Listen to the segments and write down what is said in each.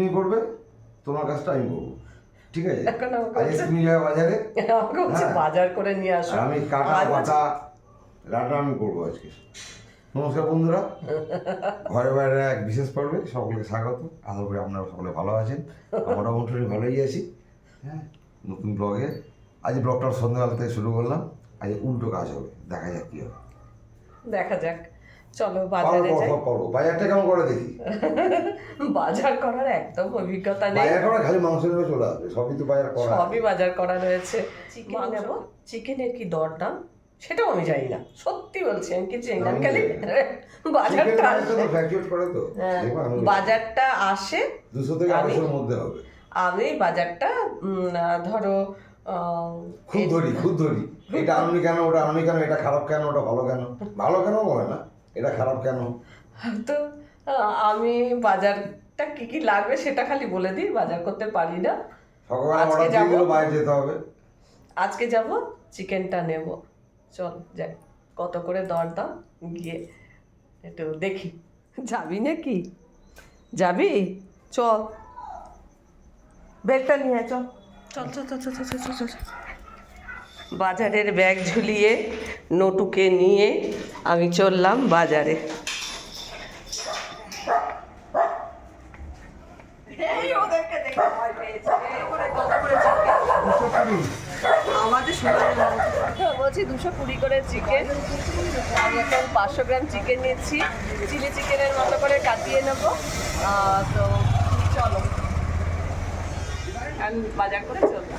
তুমি করবে তোমার কাজটা আমি করব। ঠিক আছে? আজকে তুমি যাবে বাজারে। হ্যাঁ। বাজার করে নিয়ে আসো। আমি কাটা বলছে, রান্না আমি করব আজকে। নমস্কার বন্ধুরা। ঘরে বাইরে এক বিশেষ পর্বে সকলকে স্বাগত। আশা করি আপনারা সকলে ভালো আছেন। আমরা মোটামুটি ভালোই আছি। হ্যাঁ নতুন ব্লগে আজ ব্লগটা সন্ধ্যাবেলা থেকে শুরু করলাম। আজ উল্টো কাজ হবে। দেখা যাক কি হবে দেখা যাক। চলো বাজারে যাই। পারো। বাজারটা কেমন করে দেখি? বাজার করার একদম অভিজ্ঞতা নেই। বাজার করা খালি মাংস নেবে চলে আসবে সবই তো বাজার করা। সবই বাজার করা রয়েছে। চিকেন নেব চিকেনের কি দরদাম? সেটাও আমি জানি না। সত্যি বলছি আমি কিছু জানি না। খালি বাজারটা করে তো। হ্যাঁ, আমি বাজারটা আসে দুশো থেকে আমি- আড়াইশোর মধ্যে হবে। আমি বাজারটা উম, ধরো আহ, খুব ধরি খুব ধরি। এটা আননি কেন ওটা আননি কেন এটা খারাপ কেন ওটা ভালো কেন? ভালো কেন বলে না। এটা খারাপ কেন? তো আমি বাজারটা কি কি লাগবে সেটা খালি বলে দিই বাজার করতে পারি না। আজকে যাব। বাইরে যেতে হবে। আজকে যাব চিকেনটা নেব। চল যাই কত করে দরদাম গিয়ে একটু দেখি। যাবি নাকি? যাবি? চল। ব্যাগটা নিয়ে চল। চল চল চল চল চল চল চল। বাজারের ব্যাগ ঝুলিয়ে, নটুকে নিয়ে আমি চললাম বাজারে। বলছি দুশো কুড়ি করে চিকেন। আমি এখন পাঁচশো গ্রাম চিকেন নিচ্ছি। চিলি চিকেনের মতো করে কাটিয়ে নেব। তো চলো। আমি বাজার করে চলবো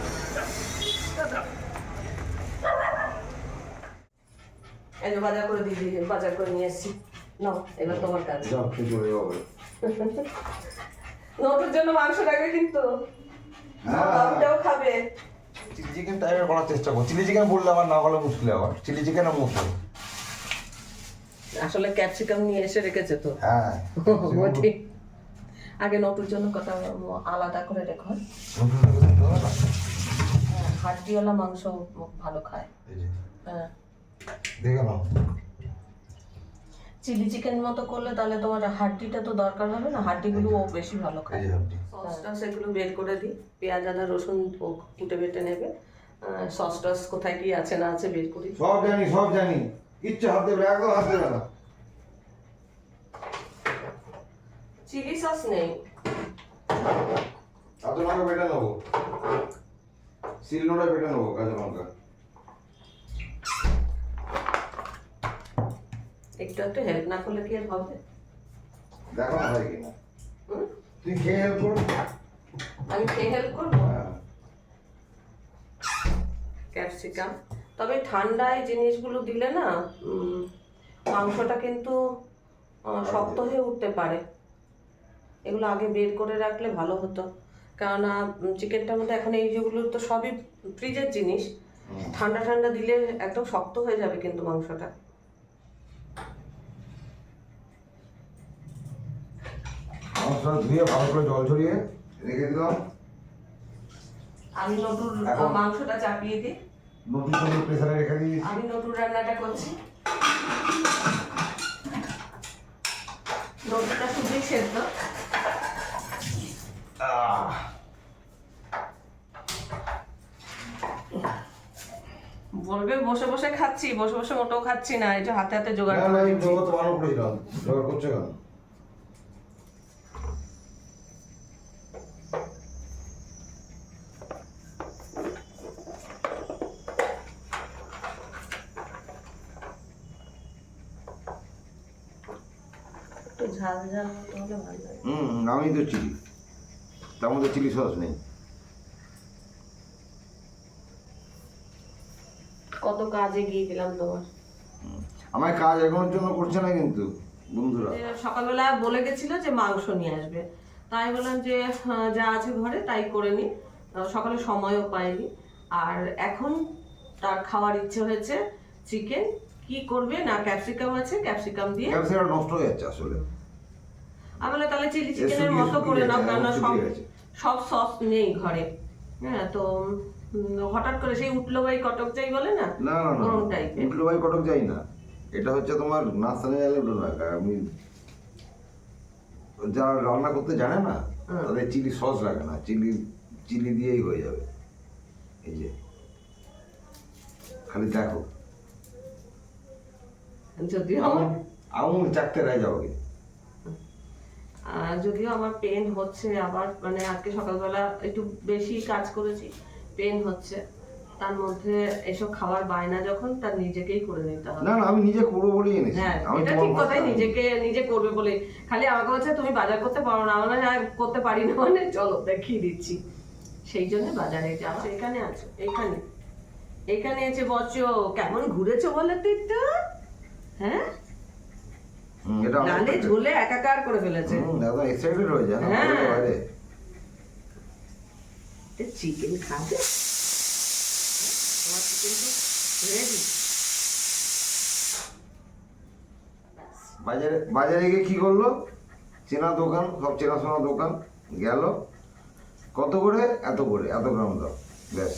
এই যে বাজার করে দিদি বাজার করে নিয়ে এসেছি। নাও এবার তোমার কাজ। যাও কি করে হবে নতুন জন্য মাংস রাখবে কিন্তু। হ্যাঁ। দামটাও খাবে। চিলি চিকেন টাইপের করার চেষ্টা করো চিলি চিকেন বললে আমার না বলে মুশকিল আবার। চিলি চিকেন আর মুশকিল। আসলে ক্যাপসিকাম নিয়ে এসে রেখেছে তো। হ্যাঁ ঠিক আগে নতুন জন্য কথা আলাদা করে রেখো হ্যাঁ, হাড্ডিওয়ালা মাংস ভালো খায়। হ্যাঁ। চিলি চিকেন মতো করলে তাহলে তোমার হাড্ডিটা তো দরকার হবে না? হাড্ডিগুলো ও বেশি ভালো খায়। সসটা সেগুলো বের করে দিই। পেঁয়াজ আদা রসুন ও কুটে বেটে নেবে। সস টস কোথায় কি আছে না আছে বের করি। সব জানি সব জানি। কিচ্ছু হাত দেবে একদম হাত দেবে না। চিলি সস নেই। এত লঙ্কা বেটে নেব। শিল নোড়া বেটে নেব কাঁচা লঙ্কা। একটু একটু হেল্প না করলে কি আর হবে? দেখো না হয় কিনা। তুই খেয়ে হেল্প কর আমি খেয়ে হেল্প করব? ক্যাপসিকাম তবে ঠান্ডায় জিনিসগুলো দিলে না মাংসটা কিন্তু শক্ত হয়ে উঠতে পারে। এগুলো আগে বের করে রাখলে ভালো হতো। কেননা চিকেনটার মধ্যে এখন এই যেগুলো তো সবই ফ্রিজের জিনিস। ঠান্ডা ঠান্ডা দিলে একদম শক্ত হয়ে যাবে কিন্তু মাংসটা। মশলা ধুয়ে ভালো করে জল ছড়িয়ে রেখে দিলাম। আমি নতুন মাংসটা চাপিয়ে দিই। নতুন নতুন প্রেসারে রেখে দিয়েছি। আমি নতুন রান্নাটা করছি। নতুনটা শুধুই সেদ্ধ। বলবে বসে বসে খাচ্ছি বসে বসে মোটেও খাচ্ছি না এই যে হাতে হাতে জোগাড় করে দিচ্ছি। জোগাড় করছে কেন? ঝাল ঝাল হলে ভালো লাগে হুম আমি তো চিলি। তার মধ্যে চিলি সস নেই। কত কাজে গিয়ে দিলাম তোমার। আমার কাজ এখনোর জন্য করছে না কিন্তু বন্ধুরা। সকালবেলা বলে গেছিল যে মাংস নিয়ে আসবে। তাই বললাম যে যা আছে ঘরে তাই করে নি। সকালে সময়ও পাইনি। আর এখন তার খাওয়ার ইচ্ছে হয়েছে চিকেন। কি করবে? না ক্যাপসিকাম আছে ক্যাপসিকাম দিয়ে ক্যাপসিকাম নষ্ট হয়ে যাচ্ছে আসলে। আমি বললাম, তাহলে চিলি চিকেনের মতো করে নাও কেননা এখন সব সব সস নেই ঘরে। হ্যাঁ তো হঠাৎ করে সেই উঠল ভাই কটক যাই বলে না? না না ওরম ভাই কটক যাই না। এটা হচ্ছে তোমার নাস্তা নিয়ে গেলে উঠো না আমি যারা রান্না করতে জানে না। তাদের চিলি সস লাগে না। চিলি চিলি দিয়েই হয়ে যাবে। এই যে খালি দেখো। যদিও। আমার আঙুল চারটে রায় যাবে আহ, যদিও আমার পেন হচ্ছে আবার মানে আজকে সকালবেলা একটু বেশি কাজ করেছি পেন হচ্ছে। তার মধ্যে এসব খাবার বায়না যখন তার নিজেকেই করে নিতে হবে। না না আমি নিজে করব বলেই এনেছি। হ্যাঁ এটা ঠিক কথাই নিজেকে নিজে করবে বলে খালি আমাকে বলছে তুমি বাজার করতে পারো না। আমরা হ্যাঁ করতে পারি না। মানে চলো দেখিয়ে দিচ্ছি। সেই জন্য বাজারে যাওয়া। এখানে আছো? এখানে এখানে এসে বসছো। কেমন ঘুরেছো বলে তুই তো হ্যাঁ? ঝুলে একাকার করে ফেলেছে। একদম এক্সাইটেড হয়ে যায় হ্যাঁ। চিকেন খাবে? তোমার চিকেন তো রেডি বাজারে বাজারে গিয়ে কি করল? চেনা দোকান সব চেনাশোনা দোকান গেল। কত করে? এত করে এত গ্রাম দাও ব্যাস।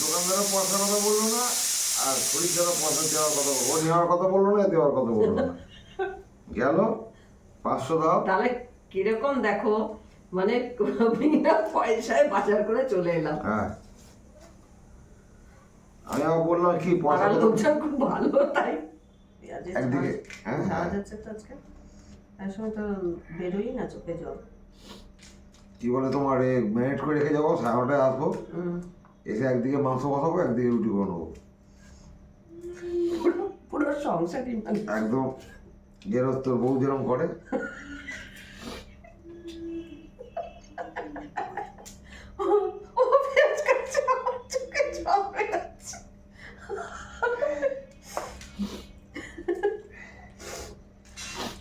দোকানদারও পয়সা কথা বলল না আর খরিদ্দারও পয়সা দেওয়ার কথা বলল ও নেওয়ার কথা বলল না দেওয়ার কথা বলল না। গেল পাঁচশো দাও। তাহলে কীরকম দেখো মানে বিনা পয়সায় বাজার করে চলে এলাম। হ্যাঁ। আমি আবার বললাম কি পয়সা লোকজন খুব ভালো তাই। একদিকে হ্যাঁ হ্যাঁ। আছে তো আজকে। সময় তো বেরোই না চোখে জল। কি বলে তোমার এ করে রেখে যাব সাড়ে নটায় আসব। এসে একদিকে মাংস বসাবো একদিকে রুটি বানাবো। পুরো সংসারই মানে গেরস্ত বউ যেরকম করে।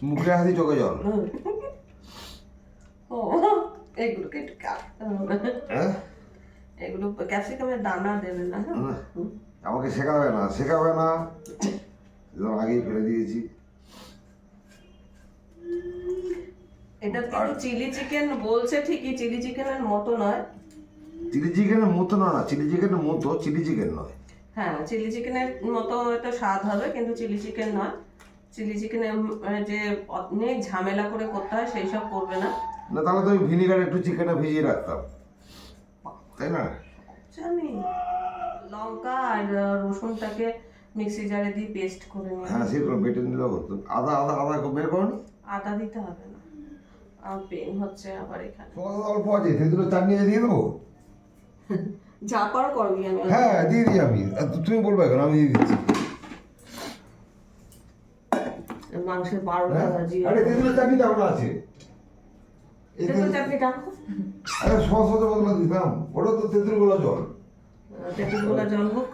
মুখে হাসি চোখে জল? ও এগুলোকে একটু কাটতে হবে হ্যাঁ? এগুলো ক্যাপসিকামের দানা দেবে না হ্যাঁ? আমাকে শেখাবে না শেখাবে না। আগেই ফেলে দিয়েছি। এটা কিন্তু চিলি চিকেন বলছে ঠিকই চিলি চিকেনের মতো নয়। চিলি চিকেনের মতো না না চিলি চিকেনের মতো চিলি চিকেন নয়। হ্যাঁ চিলি চিকেনের মতো হয়তো স্বাদ হবে কিন্তু চিলি চিকেন নয়। চিলি চিকেনে যে অনেক ঝামেলা করে করতে হয় সেই সব করবে না। না তাহলে তো ভিনিগার একটু চিকেনে ভিজিয়ে রাখতাম। তাই না? জানি। লঙ্কা আর রসুনটাকে মিক্সি জারে দিয়ে পেস্ট করে নিয়ে হ্যাঁ সেগুলো বেটে নিলেও হতো আদা আদা আদা বের করনি? আদা দিতে হবে আর পেন হচ্ছে আবার এখানে। অল্প আছে তেঁতুলের চাটনি দিয়ে দেবো? যা পারো করবি আমি হ্যাঁ দিয়ে দিই আমি। তুমি বলবে কেন আমি দিয়ে দিচ্ছি। মাংসের বারোটা হ্যাঁ? বাজিয়ে আরে তেঁতুলের চাটনি এখন আছে। তেঁতুল চাটনি রাখো আরে সস হতে বদলা দিতাম ওটা তো তেঁতুল গোলা জল। তেঁতুল গোলা জল হোক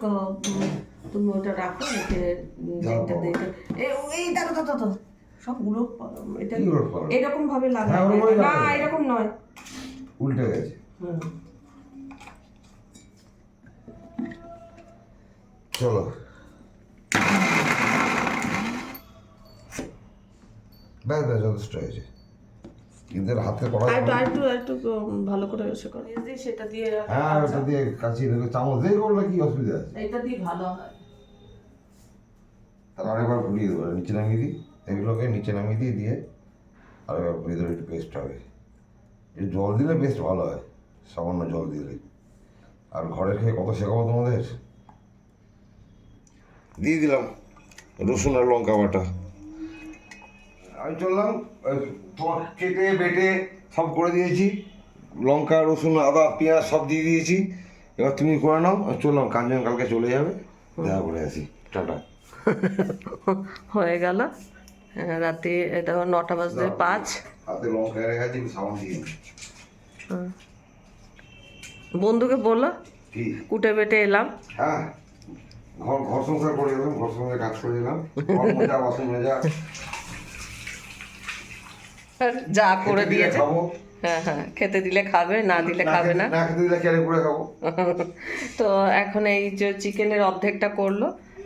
তুমি ওটা রাখো রেখে উম, যাও যেটা বাবা। দেখে এই এই দেখো তো তো তো। সব উলট এটা এরকম ভাবে হ্যাঁ, না এরকম নয়। উল্টে গেছে। চলো। ব্যাস ব্যাস যথেষ্ট হয়েছে। এর হাতে করা আর একটু একটু একটু ভালো করে এসে করো। দিয়ে সেটা দিয়ে হ্যাঁ ওটা দিয়ে কাছি রেখে চামচ দিয়ে করলে কি অসুবিধা আছে? এটা দিয়ে ভালো হয়। তাহলে আরেকবার ঘুরিয়ে দেবো নিচে নামিয়ে দিই। এগুলোকে নিচে নামিয়ে দিয়ে দিয়ে আর দেবো একটু পেস্ট হবে। জল দিলে পেস্ট ভালো হয়, সামান্য জল দিলে। আর ঘরে খেয়ে কত শেখাবো তোমাদের? দিয়ে দিলাম রসুন আর লঙ্কা বাটা। আমি চললাম তোমার কেটে, বেটে সব করে দিয়েছি। লঙ্কা, রসুন, আদা, পেঁয়াজ সব দিয়ে দিয়েছি। এবার তুমি করে নাও চললাম, কাঞ্চন কালকে চলে যাবে। দেখা করে আসি। টাটা। হয়ে গেল। রাতে এটা নটা বাজতে পাঁচ। বন্ধুকে বলল কুটে বেটে এলাম। হ্যাঁ ঘর ঘর সংসার করে এলাম ঘর সংসার কাজ করে এলাম। বাসন মেজা। যা করে দিয়েছে। হ্যাঁ হ্যাঁ খেতে দিলে খাবে না দিলে খাবে না। তো এখন এই যে চিকেনের অর্ধেকটা করল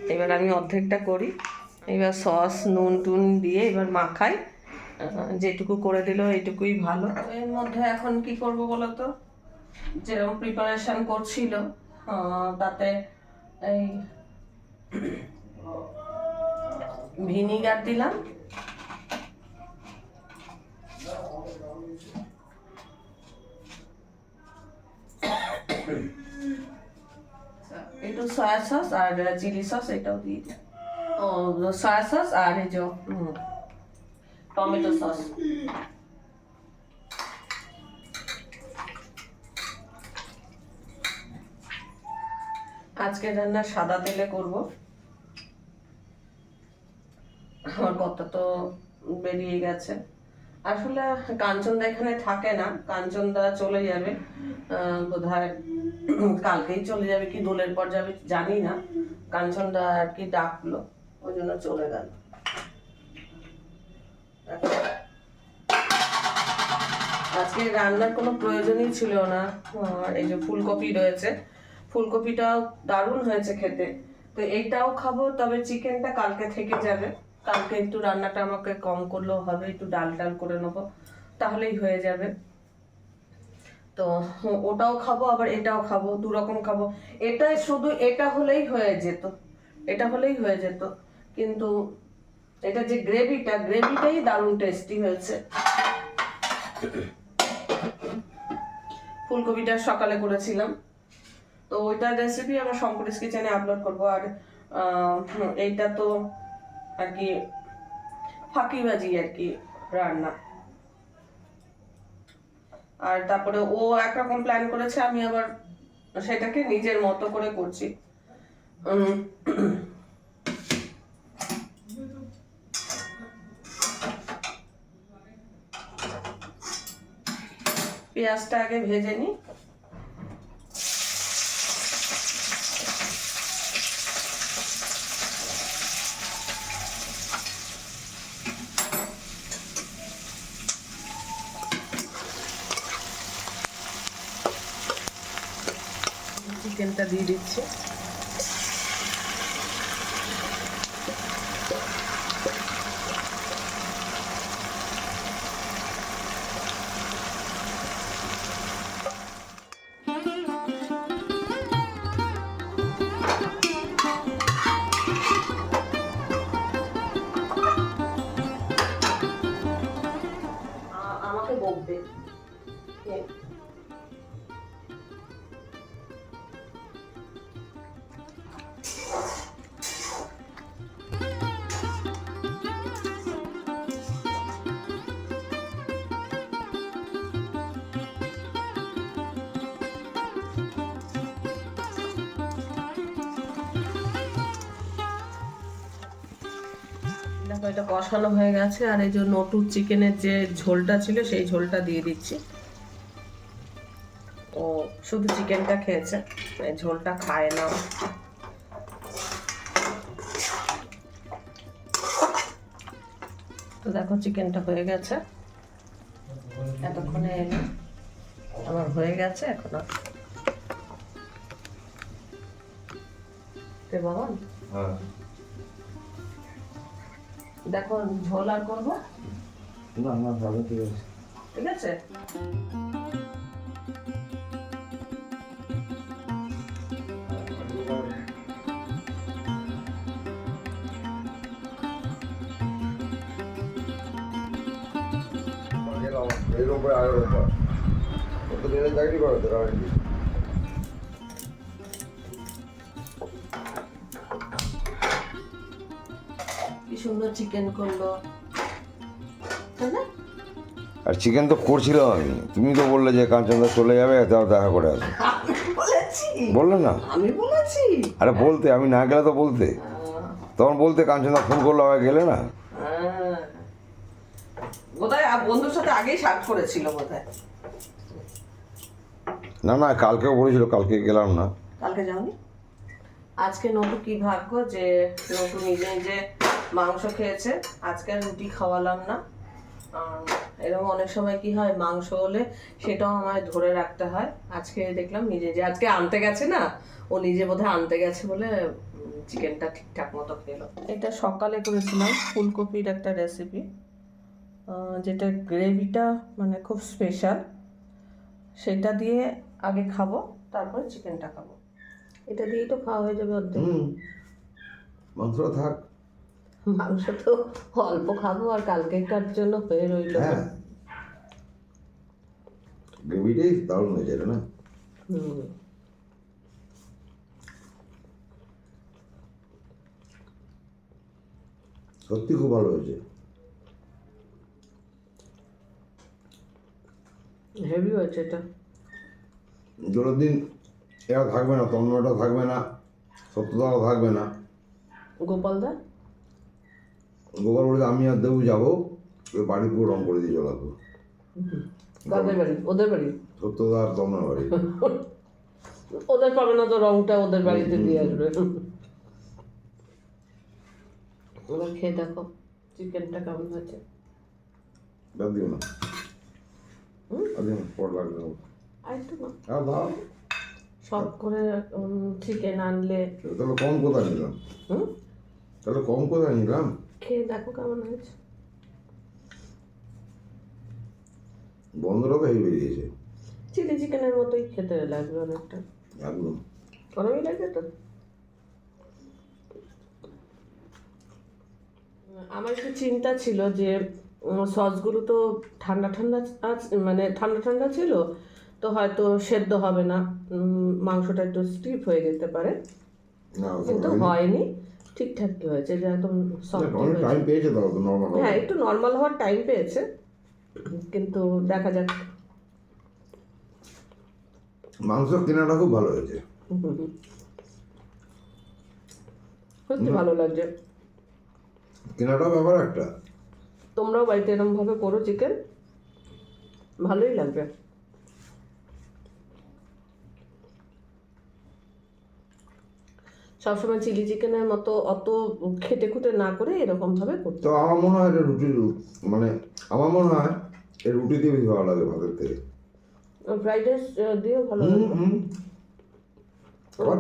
এবার আমি অর্ধেকটা করি। এবার সস, নুন টুন দিয়ে এবার মাখাই। যেটুকু করে দিল এটুকুই ভালো। এর মধ্যে এখন কি করব বলো তো যেরকম প্রিপারেশন করছিল তাতে এই ভিনিগার দিলাম। একটু সয়া সস আর চিলি সস এটাও দিয়ে দিলাম। সয়া সস আর এই যে টমেটো সস আজকে রান্না সাদা তেলে করব। আমার কথা তো বেরিয়ে গেছে। আসলে কাঞ্চনদা এখানে থাকে না, কাঞ্চনদা চলে যাবে। বোধ কালকেই চলে যাবে কি দোলের পর যাবে জানি না। কাঞ্চনদা আর কি ডাকলো। ওই জন্য চলে গেল। আজকে রান্নার কোনো প্রয়োজনই ছিল না। এই যে ফুলকপি রয়েছে, ফুলকপিটাও দারুণ হয়েছে খেতে। তো এইটাও খাব, তবে চিকেনটা কালকে থেকে যাবে। কালকে একটু রান্নাটা আমাকে কম করলেও হবে, একটু ডাল ডাল করে নেব, তাহলেই হয়ে যাবে। তো ওটাও খাব, আবার এটাও খাব দু রকম খাব। এটা শুধু এটা হলেই হয়ে যেত, এটা হলেই হয়ে যেত। কিন্তু এটা যে গ্রেভিটা, গ্রেভিটাই দারুণ টেস্টি হয়েছে। ফুলকপিটা সকালে করেছিলাম। তো ওইটার রেসিপি আমরা শঙ্করিস কিচেনে আপলোড করব। আর এইটা তো আর কি ফাঁকিবাজি আর কি রান্না। আর তারপরে ও একরকম প্ল্যান করেছে, আমি আবার সেটাকে নিজের মতো করে করছি। পেঁয়াজটা আগে ভেজে নিই। চিকেনটা দিয়ে দিচ্ছি। দেখো, এটা কষানো হয়ে গেছে, আর এই যে নটুর চিকেনের যে ঝোলটা ছিল, সেই ঝোলটা দিয়ে দিচ্ছি। ও শুধু চিকেনটা খেয়েছে ঝোলটা খায় না। তো দেখো চিকেনটা হয়ে গেছে। এতক্ষণে এলো আমার হয়ে গেছে এখন। আর তে বাবা হ্যাঁ। দেখো ঝোল আর করব? না না ভালো ঠিক আছে। ঠিক আছে? উপরে আরও ব্যাপার কত দিনে চাকরি করো তো রাজনীতি কি সুন্দর চিকেন করল। আর চিকেন তো করছিলাম আমি। তুমি তো বললে যে কাঞ্চনদা চলে যাবে তাও দেখা করে আসবে। বললে না? আমি বলেছি। আরে বলতে আমি না গেলে তো বলতে। তখন বলতে কাঞ্চনদা ফোন করল আবার গেলে না। বোধহয় বন্ধুর সাথে আগেই শার্ট করেছিল বোধহয়। না না কালকেও বলেছিল কালকে গেলাম না। কালকে যাওনি? আজকে নটু কি ভাগ্য যে নটু নিজে নিজে মাংস খেয়েছে আজকে রুটি খাওয়ালাম না। এরকম অনেক সময় কি হয় মাংস হলে সেটাও আমায় ধরে রাখতে হয়। আজকে দেখলাম নিজে যে আজকে আনতে গেছে না ও নিজে বোধহয় আনতে গেছে বলে চিকেনটা ঠিকঠাক মতো খেলো। এটা সকালে করেছিলাম ফুলকপির একটা রেসিপি যেটা গ্রেভিটা মানে খুব স্পেশাল সেটা দিয়ে আগে খাব তারপরে চিকেনটা খাব। এটা দিয়েই তো খাওয়া হয়ে যাবে অর্ধেক। মাংস থাক। মাংস তো অল্প খাব আর কালকেকার জন্য হয়ে রইল। হ্যাঁ। গ্রেভিটাই দারুণ হয়ে যাবে না? সত্যি খুব ভালো হয়েছে। হেভি হয়েছে এটা। দুটোর দিন এরা থাকবে না তন্ময়টা থাকবে না সত্যদাও থাকবে না। গোপালদা গোপাল বলে আমি আর দেবু যাব ওই বাড়ি পুরো রং করে দিয়ে চলে আসব। কাদের বাড়ি? ওদের বাড়ি? সত্যদা আর তন্ময় বাড়ি। ওদের পাবে না তো রংটা ওদের বাড়িতে দিয়ে আসবে। এবার খেয়ে দেখো চিকেনটা কেমন হয়েছে। বাদ দিও না। আর দিও না না। দাও। সব করে চিকেন আনলে। তাহলে কম কোথায় নিলাম? হুম? তাহলে কম কোথায় নিলাম? খেয়ে দেখো কেমন হয়েছে। বন্ধুরা তো বেরিয়েছে। চিলি চিকেনের মতোই খেতে লাগবে অনেকটা। একদম। গরমই লাগবে তো? আমার একটু চিন্তা ছিল যে সসগুলো তো ঠান্ডা ঠান্ডা মানে ঠান্ডা ঠান্ডা ছিল তো হয়তো সেদ্ধ হবে না। মাংসটা একটু স্টিপ হয়ে যেতে পারে। কিন্তু হয়নি। ঠিকঠাকই হয়েছে? যে একদম টাইম পেয়েছে হ্যাঁ একটু নর্মাল হওয়ার টাইম পেয়েছে। কিন্তু দেখা যাক। মাংস কেনাটা খুব ভালো হয়েছে। সত্যি ভালো লাগছে। কেনাটাও ব্যাপার একটা। তোমরাও বাড়িতে এরকম ভাবে করো চিকেন ভালোই লাগবে। সবসময় চিলি চিকেনের মতো অত খেটে খুটে না করে এরকম ভাবে করতে তো আমার মনে হয় এটা রুটি মানে আমার মনে হয় এই রুটি দিয়ে বেশি ভালো লাগে ভাতের থেকে। ফ্রাইড রাইস দিয়েও ভালো লাগে।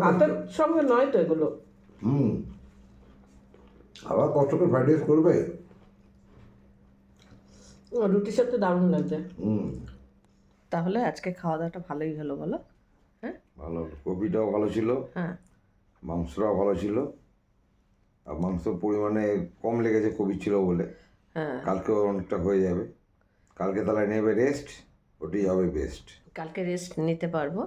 ভাতের সঙ্গে নয় তো এগুলো। হুম। আবার কষ্ট করে ফ্রাইড রাইস করবে? রুটির সাথে দারুণ লাগছে। হুম। তাহলে আজকে খাওয়া দাওয়াটা ভালোই হলো বলো। হ্যাঁ? ভালো। কপিটাও ভালো ছিল। হ্যাঁ। মাংসটাও ভালো ছিল। আর মাংস পরিমাণে কম লেগেছে কবি ছিল বলে। হ্যাঁ। কালকেও অনেকটা হয়ে যাবে। কালকে তাহলে নেবে রেস্ট ওটাই হবে বেস্ট কালকে রেস্ট নিতে পারব।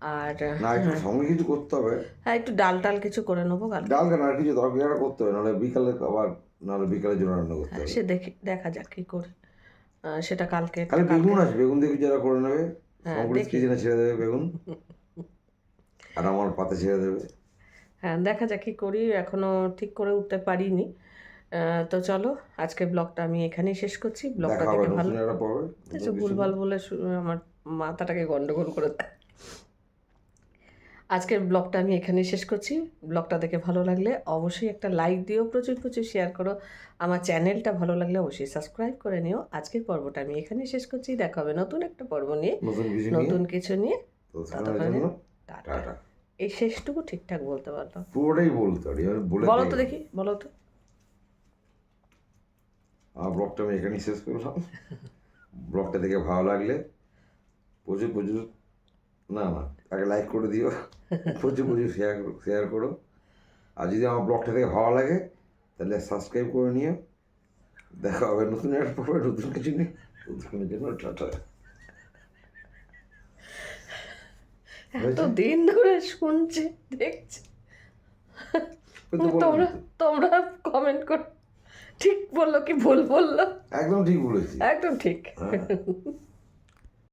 আর না একটু সঙ্গে কিছু করতে হবে। হ্যাঁ একটু ডাল টাল কিছু করে নেব কালকে। ডাল কেন আর কিছু তরকারি করতে হবে। নাহলে বিকালে আবার নাহলে বিকালের জন্য রান্না করতে হবে। সে দেখি দেখা যাক কি করি। সেটা কালকে কালকে- বেগুন আছে বেগুন দেখি যারা করে নেবে। হ্যাঁ। কিচেনে ছেড়ে দেবে বেগুন। আর আমার পাতে ছেড়ে দেবে। হ্যাঁ দেখা যাক কি করি এখনও ঠিক করে উঠতে পারিনি। তো চলো আজকে ব্লগটা আমি এখানেই শেষ করছি। ব্লগটা দেখা ভালো কিছু ভুলভাল বলে আমার মাথাটাকে গন্ডগোল করে দেয়। আজকের ব্লগটা আমি এখানেই শেষ করছি। ব্লগটা দেখে ভালো লাগলে অবশ্যই একটা লাইক দিও প্রচুর প্রচুর শেয়ার করো। আমার চ্যানেলটা ভালো লাগলে অবশ্যই সাবস্ক্রাইব করে নিও। আজকের পর্বটা আমি এখানেই শেষ করছি। দেখা হবে নতুন একটা পর্ব নিয়ে নতুন কিছু নিয়ে। ততক্ষণে টাটা। এই শেষটুকু ঠিকঠাক বলতে পারলাম পুরোটাই বলতে পারি বলো তো দেখি বলো তো। আমার ব্লগটা আমি এখানেই শেষ করলাম। ব্লগটা দেখে ভালো লাগলে প্রচুর প্রচুর না না আগে লাইক করে দিও। প্রচুর প্রচুর শেয়ার শেয়ার করো। আর যদি আমার ব্লগটা থেকে ভালো লাগে তাহলে সাবস্ক্রাইব করে নিও। দেখা হবে নতুন একটা পড়বে নতুন কিছু নিয়ে। নতুনের জন্য টাটা। এত দিন ধরে শুনছি দেখছি। তোমরা তোমরা কমেন্ট কর ঠিক বলল কি ভুল বলল? একদম ঠিক বলেছি। একদম ঠিক। হ্যাঁ।